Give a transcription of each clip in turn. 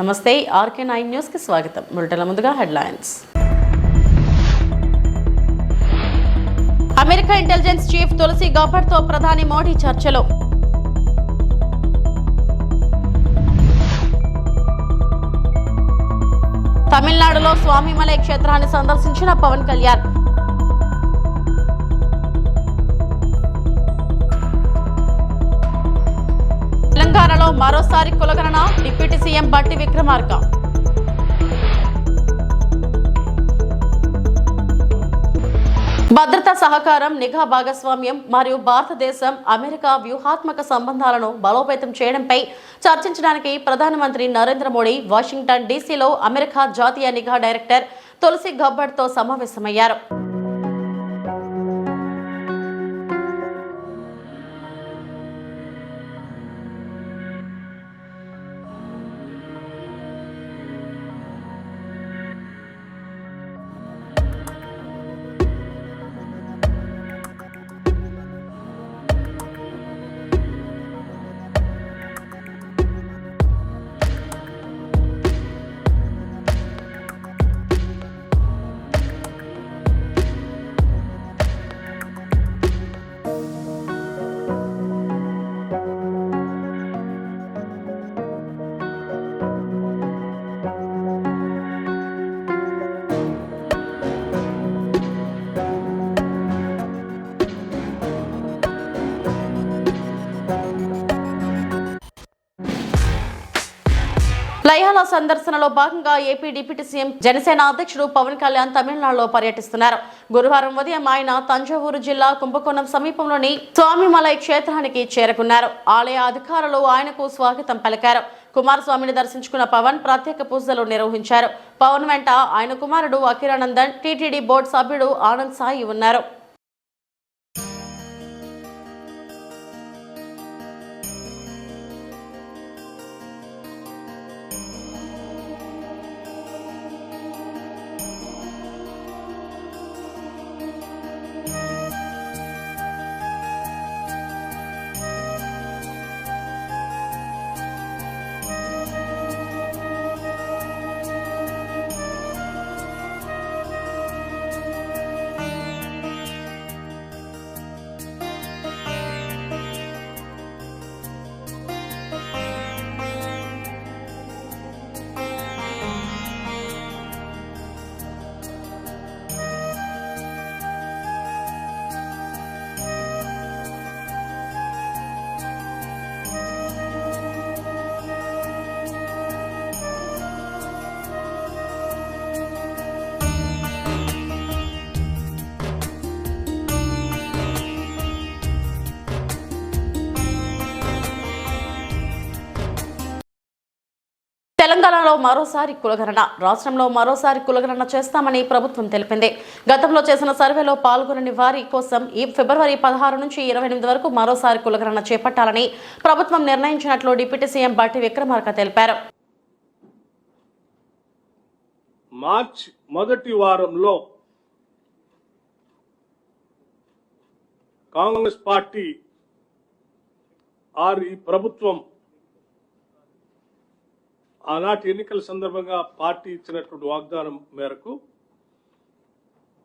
నమస్తే RK nine న్యూస్కి స్వాగతం. బులెటిన్ల ముందుగా headlines. America intelligence chief Tulsi గబ్బర్డ్తో ప్రధాని మోడీ చర్చలు. తమిళనాడులో స్వామిమలై క్షేత్రాన్ని సందర్శించిన పవన్ కళ్యాణ్. తెలంగాణలో మరోసారి కులగణన డిప్యూటీ సీఎం బట్టి విక్రమార్క. భద్రతా సహకారం నిఘా భాగస్వామ్యం మరియు భారతదేశం అమెరికా వ్యూహాత్మక సంబంధాలను బలోపేతం చేయడంపై చర్చించడానికి ప్రధానమంత్రి నరేంద్ర మోడీ వాషింగ్టన్ డీసీలో అమెరికా జాతీయ నిఘా డైరెక్టర్ తులసి గబ్బర్తో సమావేశమయ్యారు. సందర్శనలో భాగంగా ఏపీ డిప్యూటీ సీఎం జనసేన అధ్యక్షుడు పవన్ కళ్యాణ్ తమిళనాడులో పర్యటిస్తున్నారు. గురువారం ఉదయం ఆయన తంజావూరు జిల్లా కుంభకోణం సమీపంలోని స్వామిమలై క్షేత్రానికి చేరుకున్నారు. ఆలయ అధికారులు ఆయనకు స్వాగతం పలికారు. కుమారస్వామిని దర్శించుకున్న పవన్ ప్రత్యేక పూజలు నిర్వహించారు. పవన్ వెంట ఆయన కుమారుడు అఖిరానందన్ టీటీడీ బోర్డు సభ్యుడు ఆనంద్ సాయి ఉన్నారు. తెలంగాణలో మరోసారి కులగణన రాష్ట్రంలో మరోసారి కులగణన చేస్తామని ప్రభుత్వం తెలిపింది. గతంలో చేసిన సర్వేలో పాల్గొనని వారి కోసం ఈ ఫిబ్రవరి పదహారు నుంచి ఇరవై ఎనిమిది వరకు మరోసారి కులగణన చేపట్టాలని ప్రభుత్వం నిర్ణయించినట్లు డిప్యూటీ సీఎం బట్టి విక్రమార్క తెలిపారు. మార్చ్ మొదటి వారంలో కాంగ్రెస్ పార్టీ ఆర్ ఈ ప్రభుత్వం ఆనాటి ఎన్నికల సందర్భంగా పార్టీ ఇచ్చినటువంటి వాగ్దానం మేరకు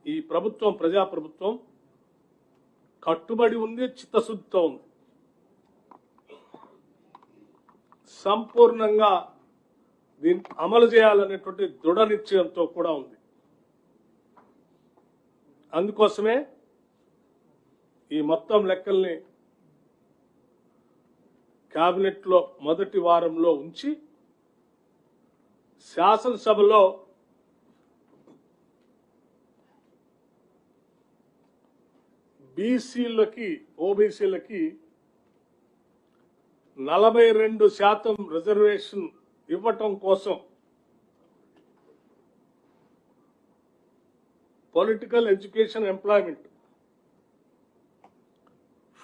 ఈ ప్రభుత్వం ప్రజాప్రభుత్వం కట్టుబడి ఉంది చిత్తశుద్ధితో ఉంది. సంపూర్ణంగా దీన్ని అమలు చేయాలనేటువంటి దృఢ నిశ్చయంతో కూడా ఉంది. అందుకోసమే ఈ మొత్తం లెక్కల్ని కేబినెట్లో మొదటి వారంలో ఉంచి శాసనసభలో బీసీలకి ఓబీసీలకి నలభై రెండు శాతం రిజర్వేషన్ ఇవ్వటం కోసం political education employment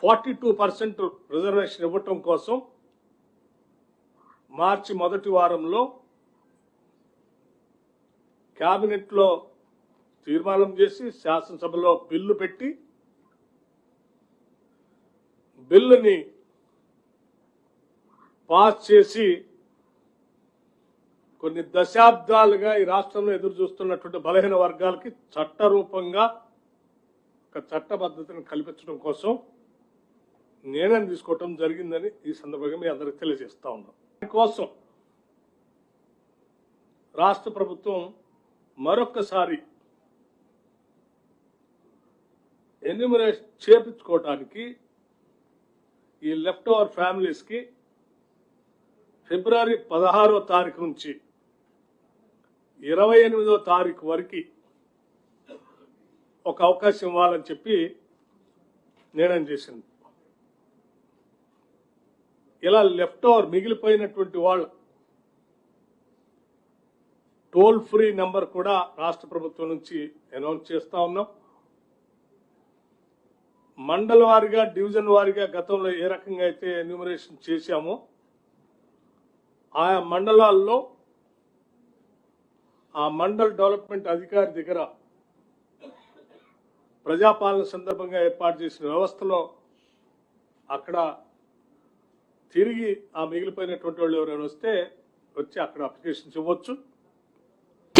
forty two percent reservation ఇవ్వటం కోసం మార్చి మొదటి వారంలో క్యాబినెట్లో తీర్మానం చేసి శాసనసభలో బిల్లు పెట్టి బిల్లుని పాస్ చేసి కొన్ని దశాబ్దాలుగా ఈ రాష్ట్రంలో ఎదురు చూస్తున్నటువంటి బలహీన వర్గాలకి చట్టరూపంగా ఒక చట్టబద్ధతను కల్పించడం కోసం నిర్ణయం తీసుకోవటం జరిగిందని ఈ సందర్భంగా మీ అందరికి తెలియజేస్తా ఉన్నాం. దానికోసం రాష్ట్ర ప్రభుత్వం మరొక్కసారి ఎన్యూమరేషన్ చేపించుకోవటానికి ఈ లెఫ్ట్ ఓవర్ ఫ్యామిలీస్కి ఫిబ్రవరి పదహారో తారీఖు నుంచి ఇరవై ఎనిమిదో తారీఖు వరకు ఒక అవకాశం ఇవ్వాలని చెప్పి నిర్ణయం చేసింది. ఇలా లెఫ్ట్ ఓవర్ మిగిలిపోయినటువంటి వాళ్ళు టోల్ ఫ్రీ నెంబర్ కూడా రాష్ట్ర ప్రభుత్వం నుంచి అనౌన్స్ చేస్తా ఉన్నాం. మండల వారిగా డివిజన్ వారిగా గతంలో ఏ రకంగా అయితే ఎన్యూమరేషన్ చేశామో ఆయా మండలాల్లో ఆ మండల్ డెవలప్మెంట్ అధికారి దగ్గర ప్రజాపాలన సందర్భంగా ఏర్పాటు చేసిన వ్యవస్థలో అక్కడ తిరిగి ఆ మిగిలిపోయినటువంటి వాళ్ళు ఎవరైనా వస్తే వచ్చి అక్కడ అప్లికేషన్స్ ఇవ్వచ్చు.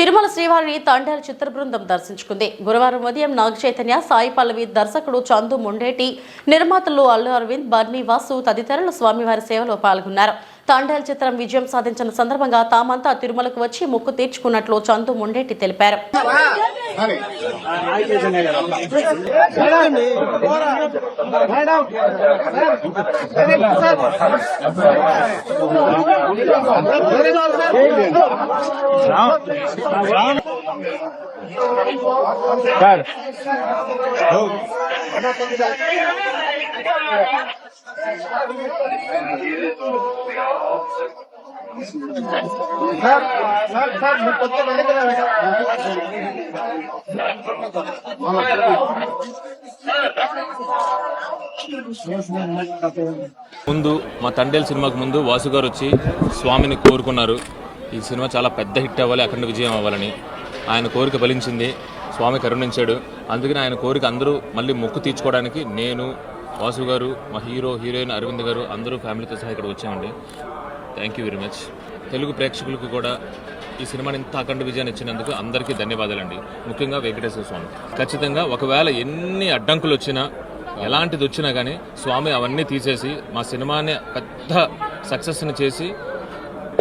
తిరుమల శ్రీవారిని తండ్రి చిత్ర బృందం దర్శించుకుంది. గురువారం ఉదయం నాగ చైతన్య సాయి పల్లవి దర్శకుడు చందు ముండేటి నిర్మాతలు అల్లు అరవింద్ బర్నీ వాసు తదితరులు స్వామివారి సేవలో పాల్గొన్నారు. తండేల్ చిత్రం విజయం సాధించిన సందర్భంగా తామంతా తిరుమలకు వచ్చి మొక్కు తీర్చుకున్నట్లు చందు ముండేటి తెలిపారు. ముందు మా తండేల్ సినిమాకు ముందు వాసు గారు వచ్చి స్వామిని కోరుకున్నారు. ఈ సినిమా చాలా పెద్ద హిట్ అవ్వాలి అఖండ విజయం అవ్వాలని. ఆయన కోరిక ఫలించింది. స్వామి కరుణించాడు. అందుకని ఆయన కోరిక అందరూ మళ్ళీ మొక్కు తీర్చుకోవడానికి నేను వాసు గారు మా హీరో హీరోయిన్ అరవింద్ గారు అందరూ ఫ్యామిలీతో సహా ఇక్కడ వచ్చామండి. Thank you very much Telugu ప్రేక్షకులకు కూడా ఈ సినిమాని ఇంత అఖండ విజయాన్ని ఇచ్చినందుకు అందరికీ ధన్యవాదాలండి. ముఖ్యంగా వెంకటేశ్వర స్వామి. ఖచ్చితంగా ఒకవేళ ఎన్ని అడ్డంకులు వచ్చినా ఎలాంటిది వచ్చినా కానీ స్వామి అవన్నీ తీసేసి మా సినిమాని పెద్ద సక్సెస్ని చేసి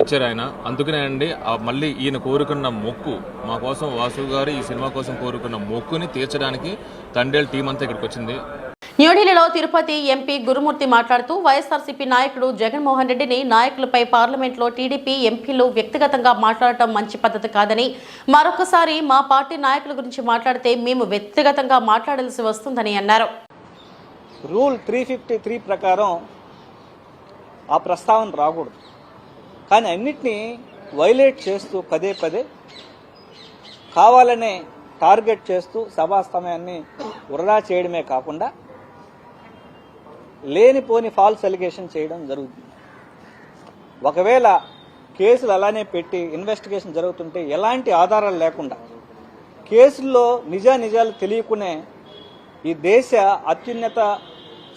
ఇచ్చారు ఆయన. అందుకనే అండి ఆ మళ్ళీ ఈయన కోరుకున్న మొక్కు మా కోసం వాసు గారు ఈ సినిమా కోసం కోరుకున్న మొక్కుని తీర్చడానికి తండేల్ టీం అంతా ఇక్కడికి వచ్చింది. న్యూఢిల్లీలో తిరుపతి ఎంపీ గురుమూర్తి మాట్లాడుతూ వైఎస్ఆర్సీపీ నాయకుడు జగన్మోహన్ రెడ్డిని నాయకులపై పార్లమెంట్లో టీడీపీ ఎంపీలు వ్యక్తిగతంగా మాట్లాడటం మంచి పద్ధతి కాదని మరొకసారి మా పార్టీ నాయకుల గురించి మాట్లాడితే మేము వ్యక్తిగతంగా మాట్లాడాల్సి వస్తుందని అన్నారు. రూల్ త్రీ ఫిఫ్టీ త్రీ ప్రకారం ఆ ప్రస్తావన రాకూడదు. కానీ అన్నిటినీ వైలేట్ చేస్తూ పదే పదే కావాలనే టార్గెట్ చేస్తూ సభా సమయాన్ని వృధా చేయడమే కాకుండా లేనిపోని ఫాల్స్ అలిగేషన్ చేయడం జరుగుతుంది. ఒకవేళ కేసులు అలానే పెట్టి ఇన్వెస్టిగేషన్ జరుగుతుంటే ఎలాంటి ఆధారాలు లేకుండా కేసుల్లో నిజా నిజాలు తెలియకునే ఈ దేశ అత్యున్నత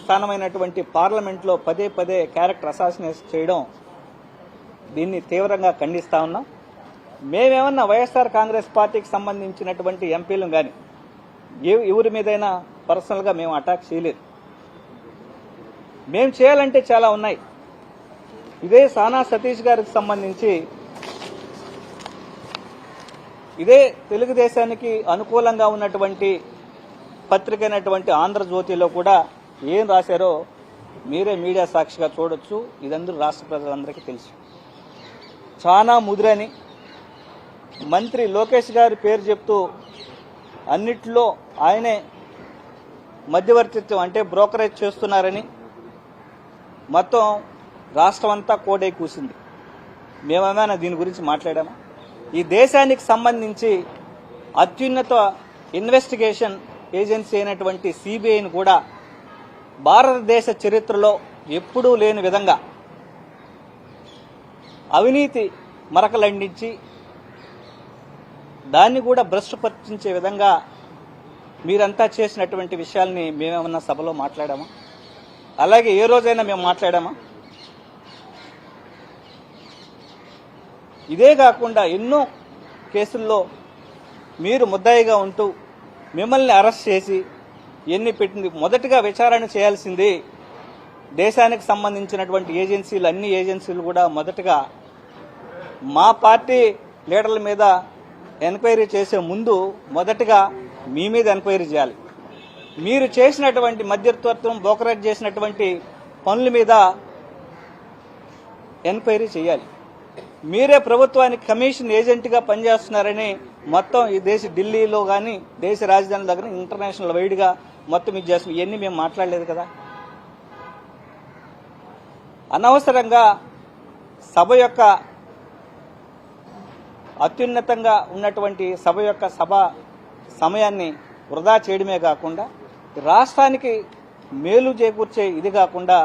స్థానమైనటువంటి పార్లమెంట్లో పదే పదే క్యారెక్టర్ అసాసినేట్ చేయడం దీన్ని తీవ్రంగా ఖండిస్తా ఉన్నాం. మేమేమన్నా వైఎస్ఆర్ కాంగ్రెస్ పార్టీకి సంబంధించినటువంటి ఎంపీలను కానీ ఏ ఎవరి మీదైనా పర్సనల్గా మేము అటాక్ చేయలేదు. మేము చేయాలంటే చాలా ఉన్నాయి. ఇదే సానా సతీష్ గారికి సంబంధించి ఇదే తెలుగుదేశానికి అనుకూలంగా ఉన్నటువంటి పత్రిక అయినటువంటి ఆంధ్రజ్యోతిలో కూడా ఏం రాశారో మీరే మీడియా సాక్షిగా చూడొచ్చు. ఇదందరూ రాష్ట్ర ప్రజలందరికీ తెలుసు. చాలా ముదిరని మంత్రి లోకేష్ గారి పేరు చెప్తూ అన్నిట్లో ఆయనే మధ్యవర్తిత్వం అంటే బ్రోకరేజ్ చేస్తున్నారని మొత్తం రాష్ట్రం అంతా కోడే కూసింది. మేమేమైనా దీని గురించి మాట్లాడామా? ఈ దేశానికి సంబంధించి అత్యున్నత ఇన్వెస్టిగేషన్ ఏజెన్సీ అయినటువంటి సిబిఐని కూడా భారతదేశ చరిత్రలో ఎప్పుడూ లేని విధంగా అవినీతి మరకలండించి దాన్ని కూడా భ్రష్టుపర్చించే విధంగా మీరంతా చేసినటువంటి విషయాల్ని మేమేమన్నా సభలో మాట్లాడామా? అలాగే ఏ రోజైనా మేము మాట్లాడామా? ఇదే కాకుండా ఎన్నో కేసుల్లో మీరు ముద్దాయిగా ఉంటూ మిమ్మల్ని అరెస్ట్ చేసి ఎన్ని పెట్టింది? మొదటగా విచారణ చేయాల్సింది దేశానికి సంబంధించినటువంటి ఏజెన్సీలు అన్ని ఏజెన్సీలు కూడా మొదటగా మా పార్టీ లీడర్ల మీద ఎంక్వైరీ చేసే ముందు మొదటగా మీ మీద ఎంక్వైరీ చేయాలి. మీరు చేసినటువంటి మధ్యత్వత్వం బ్రోకరేజ్ చేసినటువంటి పనుల మీద ఎంక్వైరీ చేయాలి. మీరే ప్రభుత్వానికి కమిషన్ ఏజెంట్గా పనిచేస్తున్నారని మొత్తం ఈ దేశ ఢిల్లీలో కానీ దేశ రాజధాని దగ్గర ఇంటర్నేషనల్ వైడ్గా మొత్తం ఇది చేస్తున్నాం. ఇవన్నీ మేము మాట్లాడలేదు కదా. అనవసరంగా సభ యొక్క అత్యున్నతంగా ఉన్నటువంటి సభ యొక్క సభ సమయాన్ని వృధా చేయడమే కాకుండా రాష్ట్రానికి మేలు చేకూర్చే ఇది కాకుండా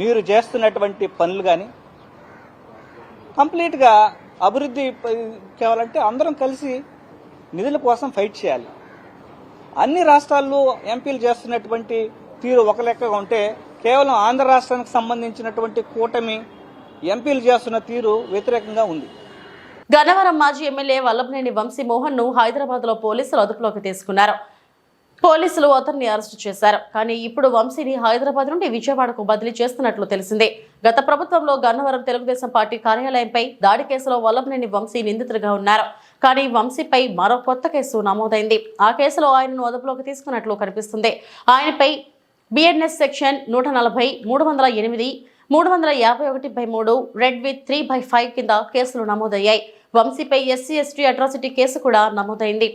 మీరు చేస్తున్నటువంటి పనులు కానీ కంప్లీట్గా అభివృద్ధి కావాలంటే అందరం కలిసి నిధుల కోసం ఫైట్ చేయాలి. అన్ని రాష్ట్రాల్లో ఎంపీలు చేస్తున్నటువంటి తీరు ఒక లెక్కగా ఉంటే కేవలం ఆంధ్ర రాష్ట్రానికి సంబంధించినటువంటి కూటమి ఎంపీలు చేస్తున్న తీరు వ్యతిరేకంగా ఉంది. గన్నవరం మాజీ ఎమ్మెల్యే వల్లభనేని వంశీ మోహన్ను హైదరాబాద్లో పోలీసులు అదుపులోకి తీసుకున్నారు. పోలీసులు అతన్ని అరెస్టు చేశారు. కానీ ఇప్పుడు వంశీని హైదరాబాద్ నుండి విజయవాడకు బదిలీ చేస్తున్నట్లు తెలిసిందే. గత ప్రభుత్వంలో గన్నవరం తెలుగుదేశం పార్టీ కార్యాలయంపై దాడి కేసులో వల్లభనేని వంశీ నిందితుడిగా ఉన్నారు. కానీ వంశీపై మరో కొత్త కేసు నమోదైంది. ఆ కేసులో ఆయనను అదుపులోకి తీసుకున్నట్లు కనిపిస్తుంది. ఆయనపై బిఎన్ఎస్ సెక్షన్ నూట నలభై మూడు వందల ఎనిమిది మూడు వందల యాభై ఒకటి బై మూడు read with three by five కింద కేసులు నమోదయ్యాయి. వంశీపై ఎస్సీ ఎస్టీ అట్రాసిటీ కేసు కూడా నమోదైంది.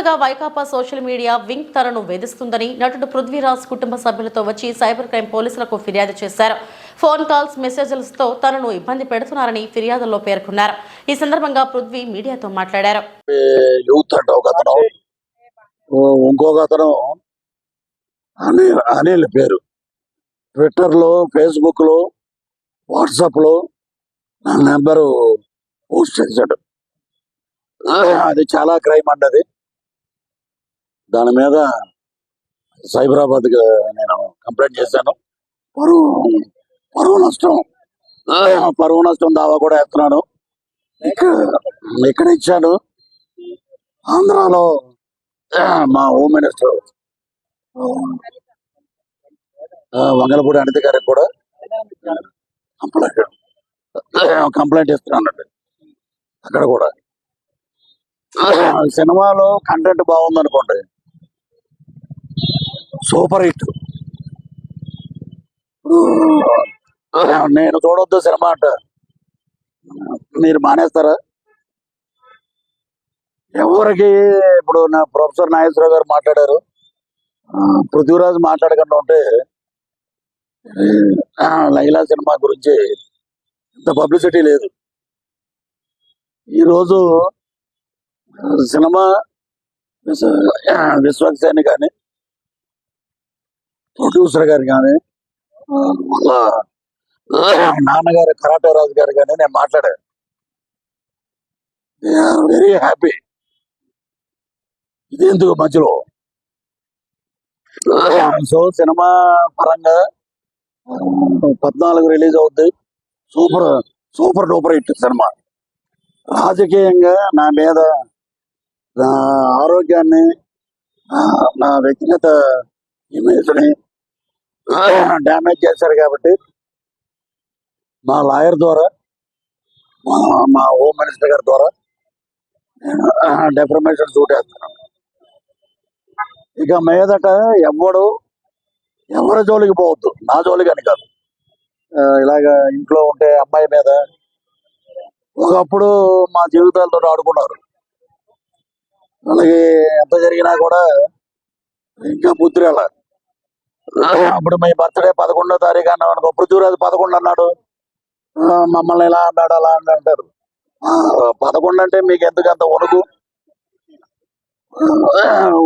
రోజులుగా వైకాపా సోషల్ మీడియా వింగ్ తనను వేధిస్తుందని నటుడు పృథ్వీరాజ్ కుటుంబ సభ్యులతో వచ్చి సైబర్ క్రైమ్ పోలీసులకు ఫిర్యాదు చేశారు. ఫోన్ కాల్స్ మెసేజ్లతో తనను ఇబ్బంది పెడుతున్నారని ఫిర్యాదుల్లో పేర్కొన్నారు. ఈ సందర్భంగా పృథ్వీ మీడియాతో మాట్లాడారు. యూత్ అనిల్ అనిల్ పేరు. ట్విట్టర్లో ఫేస్బుక్లో వాట్సాప్లో నా నెంబరు పోస్ట్ చేశాడు. అది చాలా క్రైమ్ అండి అది. దాని మీద సైబరాబాద్ నేను కంప్లైంట్ చేశాను. పరువు పరువు నష్టం. పరువు నష్టం దావా కూడా వేస్తున్నాను ఇక్కడ ఇక్కడ ఇచ్చాను ఆంధ్రాలో మా హోమ్ మినిస్టర్ ఆ, వంగలపూడి అనిత గారికి కూడా కంప్లైంట్ కంప్లైంట్ ఇస్తున్నానండి అక్కడ కూడా. సినిమాలో కంటెంట్ బాగుంది అనుకోండి సూపర్ హిట్. నేను చూడొద్దు సినిమా అంట. మీరు మానేస్తారా? ఎవరికి ఇప్పుడు నా ప్రొఫెసర్ నాగేశ్వరరావు గారు మాట్లాడారు. ఆ, పృథ్వీరాజ్ మాట్లాడకుండా ఉంటే ఆ, లైలా సినిమా గురించి ఇంత పబ్లిసిటీ లేదు. ఈరోజు సినిమా విశ్వ- విశ్వక్సేని కానీ ప్రొడ్యూసర్ గారు కానీ నాన్నగారు కరాటే రాజు గారు కానీ నేను మాట్లాడాను. Very happy. ఇది ఎందుకు మధ్యలో? సో సినిమా పరంగా పద్నాలుగు రిలీజ్ అవుద్ది. Super super duper hit cinema. రాజకీయంగా నా మీద నా ఆరోగ్యాన్ని నా వ్యక్తిగత ఇమేజ్ని డ్యామేజ్ చేశారు కాబట్టి మా లాయర్ ద్వారా మా మా హోమ్ మినిస్టర్ గారి ద్వారా డెఫర్మేషన్ సూట్ వేస్తున్నాను ఇక మీదట ఎవడు ఎవరి జోలికి పోవద్దు. నా జోలికి అని కాదు. ఇలాగ ఇంట్లో ఉంటే అమ్మాయి మీద ఒకప్పుడు మా జీవితాలతో ఆడుకున్నారు. వాళ్ళకి ఎంత జరిగినా కూడా ఇంకా బుద్ధి రాల అప్పుడు మీ బర్త్డే పదకొండో తారీఖు అన్నాం అనుకో పృథ్వీరాజు పదకొండు అన్నాడు. మమ్మల్ని ఇలా అన్నాడు అలా అని అంటారు. పదకొండు అంటే మీకు ఎందుకు అంత వణుకు?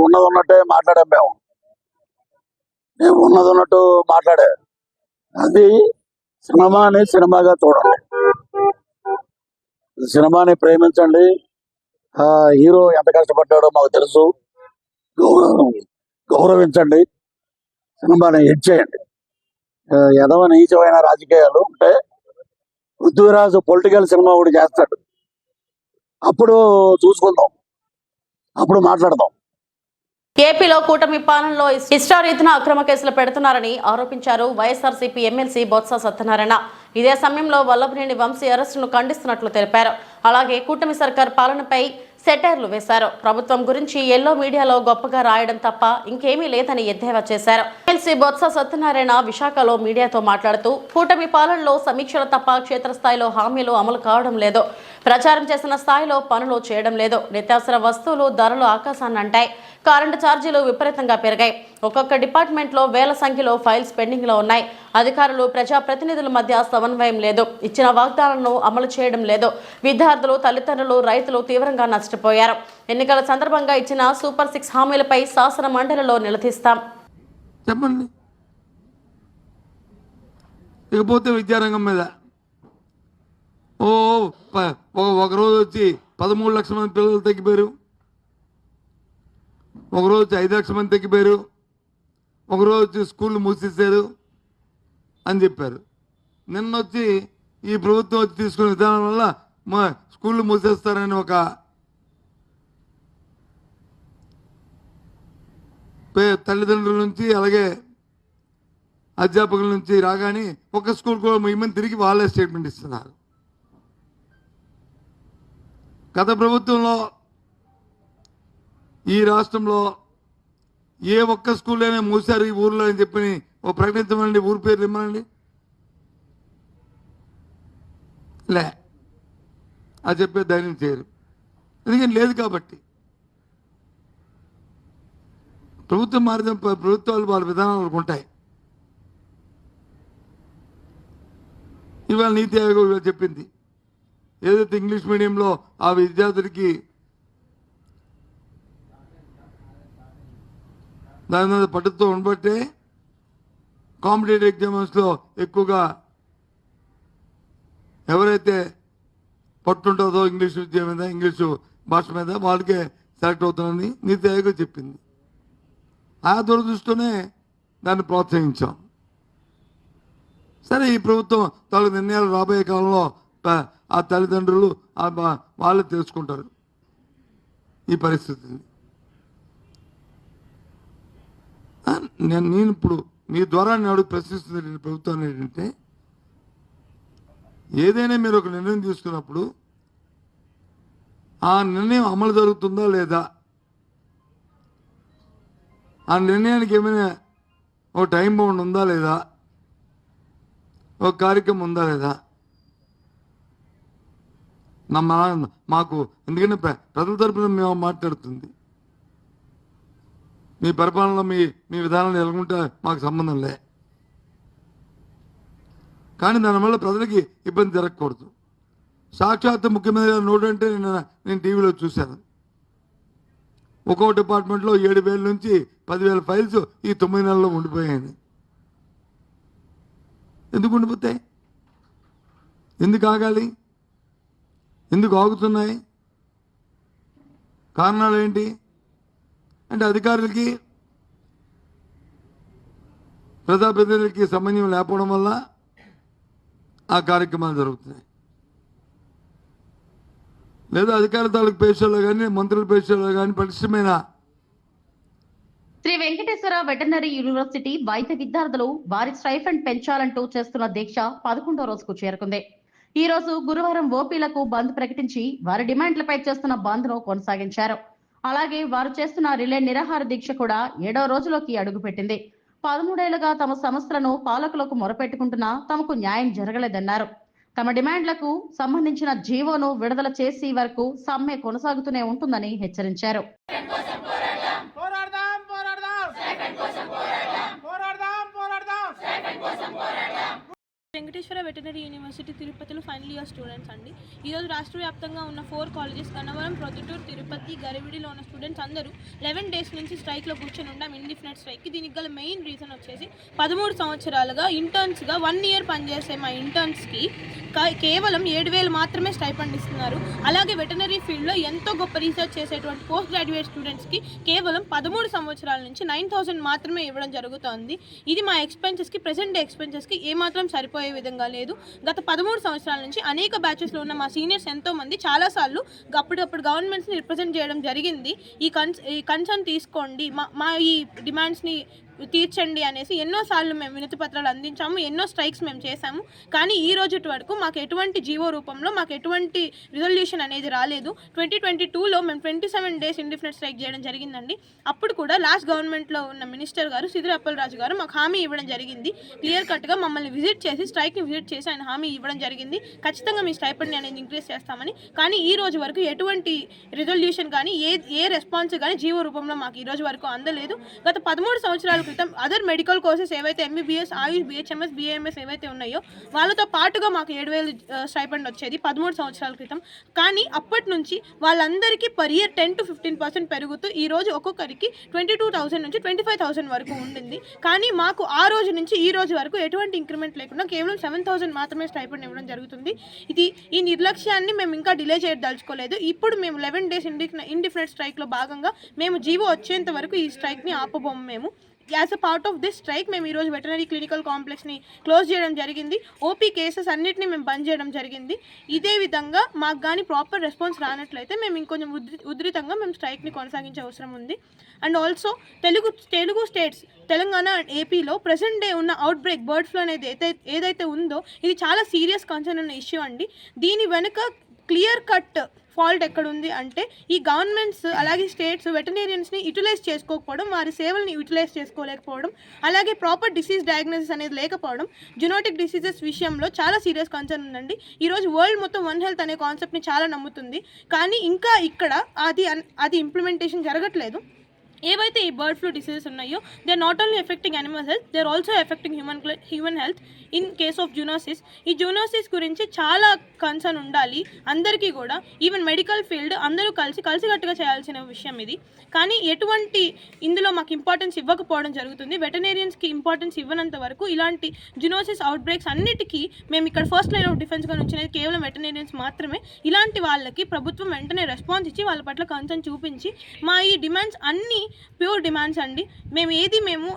ఉన్నది ఉన్నట్టే మాట్లాడాం మేము. మేము ఉన్నది ఉన్నట్టు మాట్లాడే. అది సినిమాని సినిమాగా చూడండి. సినిమాని ప్రేమించండి. ఆ హీరో ఎంత కష్టపడ్డాడో మాకు తెలుసు. గౌరవం గౌరవించండి. సినిమాని హిట్ చేయండి. ఎదవ నీచమైన రాజకీయాలు ఉంటే పృథ్వీరాజు పొలిటికల్ సినిమా ఒకటి చేస్తాడు. అప్పుడు చూసుకుందాం. అప్పుడు మాట్లాడదాం. ఏపీలో కూటమి పాలనలో ఇష్టారీతిన అక్రమ కేసులు పెడుతున్నారని ఆరోపించారు వైఎస్ఆర్సీపీ ఎమ్మెల్సీ బొత్స సత్యనారాయణ. ఇదే సమయంలో వల్లభనేని వంశీ అరెస్టును ఖండిస్తున్నట్లు తెలిపారు. అలాగే కూటమి సర్కార్ పాలనపై సెటైర్లు వేశారు. ప్రభుత్వం గురించి ఎల్లో మీడియాలో గొప్పగా రాయడం తప్ప ఇంకేమీ లేదని ఎద్దేవా చేశారు. ఎల్సీ బొత్స సత్యనారాయణ విశాఖలో మీడియాతో మాట్లాడుతూ కూటమి పాలనలో సమీక్షలు తప్ప క్షేత్రస్థాయిలో హామీలు అమలు కావడం లేదు. ప్రచారం చేసిన స్థాయిలో పనులు చేయడం లేదు. నిత్యావసర వస్తువులు ధరలు ఆకాశాన్ని అంటాయి. కరెంటు ఛార్జీలు విపరీతంగా పెరిగాయి. ఒక్కొక్క డిపార్ట్మెంట్లో వేల సంఖ్యలో ఫైల్స్ పెండింగ్లో ఉన్నాయి. అధికారులు ప్రజాప్రతినిధుల మధ్య సమన్వయం లేదు. ఇచ్చిన వాగ్దానాలను అమలు చేయడం లేదు. విద్యార్థులు తల్లిదండ్రులు రైతులు తీవ్రంగా నష్టపోయారు. ఎన్నికల సందర్భంగా ఇచ్చిన సూపర్ సిక్స్ హామీలపై శాసన మండలిలో నిలదీస్తాం. చెప్పండి. ఇకపోతే విద్యారంగం మీద. ఓ ప- ఒక- రోజు వచ్చి పదమూడు లక్షల మంది పిల్లలు తగ్గిపోయారు. ఒకరోజు వచ్చి ఐదు లక్షల మంది తగ్గిపోయారు. ఒకరోజు వచ్చి స్కూళ్ళు మూసేశారు అని చెప్పారు. నిన్న వచ్చి ఈ ప్రభుత్వం వచ్చి తీసుకున్న విధానం వల్ల మా స్కూళ్ళు మూసేస్తారని ఒక పే- తల్లిదండ్రుల నుంచి అలాగే అధ్యాపకుల నుంచి రాగానే ఒక స్కూల్ కూడా ముయ్యమని తిరిగి వాళ్ళే స్టేట్మెంట్ ఇస్తున్నారు. గత ప్రభుత్వంలో ఈ రాష్ట్రంలో ఏ ఒక్క స్కూల్లోనే మూసారు ఈ ఊర్లో అని చెప్పి ఓ ప్రకటించమనండి ఊరి పేర్లు ఇమ్మనండి? లే. అది చెప్పే ధైర్యం చేయరు. ఎందుకంటే లేదు కాబట్టి. ప్రభుత్వం మారిన ప్రభుత్వాలు వాళ్ళ విధానాలు ఉంటాయి. ఇవాళ నీతి ఆయోగం చెప్పింది. ఏదైతే ఇంగ్లీష్ మీడియంలో ఆ విద్యార్థులకి దాని మీద పట్టుతో ఉండబట్టే కాంపిటేటివ్ ఎగ్జామ్స్లో ఎక్కువగా ఎవరైతే పట్టుంటుందో ఇంగ్లీష్ విద్య మీద ఇంగ్లీషు భాష మీద వాళ్ళకే సెలెక్ట్ అవుతుందని నీతి ఆయోగ్ చెప్పింది. ఆ దురదృష్టనే దాన్ని ప్రోత్సహించాం. సరే ఈ ప్రభుత్వం తాలూకు నిర్ణయాలు రాబోయే కాలంలో ఆ తల్లిదండ్రులు ఆ తెలుసుకుంటారు ఈ పరిస్థితిని. నేను నేను ఇప్పుడు మీ ద్వారా నేను అడుగు ప్రశ్నిస్తుంది ఏంటంటే ప్రభుత్వాన్ని ఏంటంటే ఏదైనా మీరు ఒక నిర్ణయం తీసుకున్నప్పుడు ఆ నిర్ణయం అమలు జరుగుతుందా లేదా? ఆ నిర్ణయానికి ఏమైనా ఒక టైం బౌండ్ ఉందా లేదా? ఒక కార్యక్రమం ఉందా లేదా? మా- మాకు ఎందుకంటే ప్ర- ప్రజల తరపున మేము మాట్లాడుతుంది. మీ పరిపాలనలో మీ మీ విధానాలు ఎలాగుంటే మాకు సంబంధం లే. కానీ దానివల్ల ప్రజలకి ఇబ్బంది జరగకూడదు. సాక్షాత్ ముఖ్యమంత్రి గారు నోటు అంటే నేను నేను టీవీలో చూశాను. ఒక్కో డిపార్ట్మెంట్లో ఏడు వేల నుంచి పదివేల ఫైల్స్ ఈ తొమ్మిది నెలల్లో ఉండిపోయాయి ఎందుకు ఉండిపోతాయి? ఎందుకు ఆగాలి? ఎందుకు ఆగుతున్నాయి? కారణాలు ఏంటి? అంటే అధికారులకి ప్రజాప్రతినిధులకి సమన్వయం లేకపోవడం వల్ల ఆ కార్యక్రమాలు జరుగుతున్నాయి. లేదా అధికార తాలూకు పేషల్లో కానీ మంత్రుల పేషల్లో కానీ పటిష్టమైన శ్రీ వెంకటేశ్వర వెటర్నరీ యూనివర్సిటీ వైద్య విద్యార్థులు వారి స్టైఫండ్ పెంచాలంటూ చేస్తున్న దీక్ష పదకొండో రోజుకు చేరుకుంది. ఈ రోజు గురువారం ఓపీలకు బంద్ ప్రకటించి వారి డిమాండ్లపై చేస్తున్న బంద్ను కొనసాగించారు. అలాగే వారు చేస్తున్న రిలే నిరాహార దీక్ష కూడా ఏడో రోజులోకి అడుగుపెట్టింది. పదమూడేళ్ళుగా తమ సంస్థలను పాలకులకు మొరపెట్టుకుంటున్నా తమకు న్యాయం జరగలేదన్నారు. తమ డిమాండ్లకు సంబంధించిన జీవోను విడుదల చేసి వరకు సమ్మె కొనసాగుతూనే ఉంటుందని హెచ్చరించారు. వెంకటేశ్వర వెటనరీ యూనివర్సిటీ తిరుపతిలో ఫైనల్ ఇయర్ స్టూడెంట్స్ అండి. ఈరోజు రాష్ట్ర వ్యాప్తంగా ఉన్న ఫోర్ కాలేజెస్ గన్నవరం ప్రొద్దుటూరు తిరుపతి గరివిడిలో ఉన్న స్టూడెంట్స్ అందరూ లెవెన్ డేస్ నుంచి స్ట్రైక్లో కూర్చొని ఉండం ఇండిఫినెట్ స్ట్రైక్కి దీనికి గల మెయిన్ రీజన్ వచ్చేసి పదమూడు సంవత్సరాలుగా ఇంటర్న్స్గా వన్ ఇయర్ పనిచేసే మా ఇంటర్న్స్కి కేవలం ఏడు వేలు మాత్రమే స్టైపండ్ ఇస్తున్నారు. అలాగే వెటనరీ ఫీల్డ్లో ఎంతో గొప్ప రీసెర్చ్ చేసేటువంటి పోస్ట్ గ్రాడ్యుయేట్ స్టూడెంట్స్కి కేవలం పదమూడు సంవత్సరాల నుంచి నైన్ థౌసండ్ మాత్రమే ఇవ్వడం జరుగుతోంది. ఇది మా ఎక్స్పెన్సెస్కి ప్రజెంట్ ఎక్స్పెన్సెస్కి ఏమాత్రం సరిపోయింది విధంగా లేదు. గత పదమూడు సంవత్సరాల నుంచి అనేక బ్యాచెస్లో ఉన్న మా సీనియర్స్ ఎంతో మంది చాలాసార్లు అప్పుడప్పుడు గవర్నమెంట్స్ని రిప్రజెంట్ చేయడం జరిగింది. ఈ కన్స్ ఈ కన్సర్న్ తీసుకోండి. మా మా ఈ డిమాండ్స్ని తీర్చండి అనేసి ఎన్నోసార్లు మేము వినతి పత్రాలు అందించాము ఎన్నో స్ట్రైక్స్ మేము చేశాము. కానీ ఈ రోజు వరకు మాకు ఎటువంటి జీవో రూపంలో మాకు ఎటువంటి రిజల్యూషన్ అనేది రాలేదు. ట్వంటీ ట్వంటీ టూలో మేము twenty seven days indefinite strike చేయడం జరిగిందండి. అప్పుడు కూడా లాస్ట్ గవర్నమెంట్లో ఉన్న మినిస్టర్ గారు సిదిరి అప్పలరాజు గారు మాకు హామీ ఇవ్వడం జరిగింది. క్లియర్ కట్గా మమ్మల్ని విజిట్ చేసి స్ట్రైక్ని విజిట్ చేసి ఆయన హామీ ఇవ్వడం జరిగింది. ఖచ్చితంగా మీ స్టైపెండ్ అనేది ఇంక్రీజ్ చేస్తామని. కానీ ఈ రోజు వరకు ఎటువంటి రిజల్యూషన్ కానీ ఏ ఏ రెస్పాన్స్ కానీ జీవో రూపంలో మాకు ఈ రోజు వరకు అందలేదు. గత పదమూడు సంవత్సరాలు క్రితం అదర్ మెడికల్ కోర్సెస్ ఏవైతే ఎంబీబీఎస్ ఆయుష్ బిహెచ్ఎంఎస్ బిఏఎంఎస్ ఏవైతే ఉన్నాయో వాళ్ళతో పాటుగా మాకు ఏడు వేలు స్టైపెండ్ వచ్చేది పదమూడు సంవత్సరాల క్రితం. కానీ అప్పటి నుంచి వాళ్ళందరికీ per year ten to fifteen percent పెరుగుతూ ఈ రోజు ఒక్కొక్కరికి ట్వంటీ టూ థౌసండ్ నుంచి ట్వంటీ ఫైవ్ థౌసండ్ వరకు ఉండింది. కానీ మాకు ఆ రోజు నుంచి ఈ రోజు వరకు ఎటువంటి ఇంక్రిమెంట్ లేకుండా కేవలం సెవెన్ థౌసండ్ మాత్రమే స్టైపెండ్ ఇవ్వడం జరుగుతుంది. ఇది ఈ నిర్లక్ష్యాన్ని మేము ఇంకా డిలే చేయదలుచుకోలేదు. ఇప్పుడు మేము లెవెన్ డేస్ ఇండి ఇండిఫినెట్ స్ట్రైక్లో భాగంగా మేము జీవో వచ్చేంత వరకు ఈ స్ట్రైక్ని ఆపబోము మేము. As a part of this strike మేము ఈరోజు వెటనరీ క్లినికల్ కాంప్లెక్స్ని క్లోజ్ చేయడం జరిగింది. ఓపీ కేసెస్ అన్నిటిని మేము బంద్ చేయడం జరిగింది. ఇదే విధంగా మాకు కానీ ప్రాపర్ రెస్పాన్స్ రానట్లయితే మేము ఇంకొంచెం ఉద్రి ఉధృతంగా మేము స్ట్రైక్ని కొనసాగించే అవసరం ఉంది. And also Telugu Telugu states Telangana and ఏపీలో ప్రజెంట్ డే ఉన్న అవుట్ బ్రేక్ బర్డ్ ఫ్లూ అనేది ఏదైతే ఏదైతే ఉందో ఇది చాలా సీరియస్ కన్సర్న్ ఉన్న ఇష్యూ అండి. దీని వెనుక క్లియర్ కట్ ఫాల్ట్ ఎక్కడ ఉంది అంటే ఈ గవర్నమెంట్స్ అలాగే స్టేట్స్ వెటనేరియన్స్ని యూటిలైజ్ చేసుకోకపోవడం వారి సేవల్ని యూటిలైజ్ చేసుకోలేకపోవడం అలాగే ప్రాపర్ డిసీజ్ డయాగ్నోసిస్ అనేది లేకపోవడం జునోటిక్ డిసీజెస్ విషయంలో చాలా సీరియస్ కన్సర్న్ ఉందండి. ఈరోజు వరల్డ్ మొత్తం వన్ హెల్త్ అనే కాన్సెప్ట్ని చాలా నమ్ముతుంది. కానీ ఇంకా ఇక్కడ అది అన్- అది ఇంప్లిమెంటేషన్ జరగట్లేదు. ఏవైతే ఈ బర్డ్ ఫ్లూ డిసీజెస్ ఉన్నాయో they not only affecting animal health they are also affecting human human health in case of zoonosis ఈ జూనోసిస్ గురించి చాలా కన్సర్న్ ఉండాలి. అందరికీ కూడా ఈవెన్ మెడికల్ ఫీల్డ్ అందరూ కలిసి కలిసికట్టుగా చేయాల్సిన విషయం ఇది. కానీ ఎటువంటి ఇందులో మాకు ఇంపార్టెన్స్ ఇవ్వకపోవడం జరుగుతుంది. వెటనేరియన్స్కి ఇంపార్టెన్స్ ఇవ్వనంత వరకు ఇలాంటి జునోసిస్ అవుట్ బ్రేక్స్ అన్నిటికీ మేము ఇక్కడ ఫస్ట్ లైన్ ఆఫ్ డిఫెన్స్గా నుంచినది కేవలం వెటనేరియన్స్ మాత్రమే. ఇలాంటి వాళ్ళకి ప్రభుత్వం వెంటనే రెస్పాన్స్ ఇచ్చి వాళ్ళ పట్ల కన్సర్న్ చూపించి మా ఈ డిమాండ్స్ అన్నీ ప్యూర్ డిమాండ్స్ అండి. మేము ఏది మేము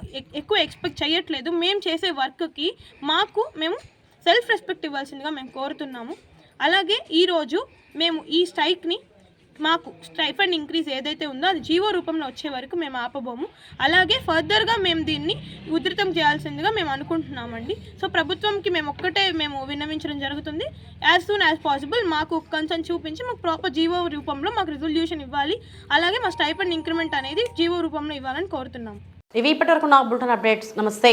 ఎక్కువ ఎక్స్పెక్ట్ చేయట్లేదు మేము చేసే వర్క్కి మాకు మేము సెల్ఫ్ రెస్పెక్ట్ ఇవ్వాల్సిందిగా మేము కోరుతున్నాము. అలాగే ఈరోజు మేము ఈ స్ట్రైక్ని మాకు స్టైఫండ్ ఇంక్రీజ్ ఏదైతే ఉందో అది జీవో రూపంలో వచ్చే వరకు మేము ఆపబోము. అలాగే ఫర్దర్గా మేము దీన్ని ఉధృతం చేయాల్సిందిగా మేము అనుకుంటున్నామండి. సో ప్రభుత్వంకి మేము ఒక్కటే మేము విన్నవించడం జరుగుతుంది. యాజ్ సూన్ యాజ్ పాసిబుల్ మాకు కన్సర్న్ చూపించి మాకు ప్రాపర్ జీవో రూపంలో మాకు రిజల్యూషన్ ఇవ్వాలి. అలాగే మా స్టైఫండ్ ఇంక్రిమెంట్ అనేది జీవో రూపంలో ఇవ్వాలని కోరుతున్నాం. ఇవి ఇప్పటివరకు నా బుల్టన్ అప్డేట్స్. నమస్తే.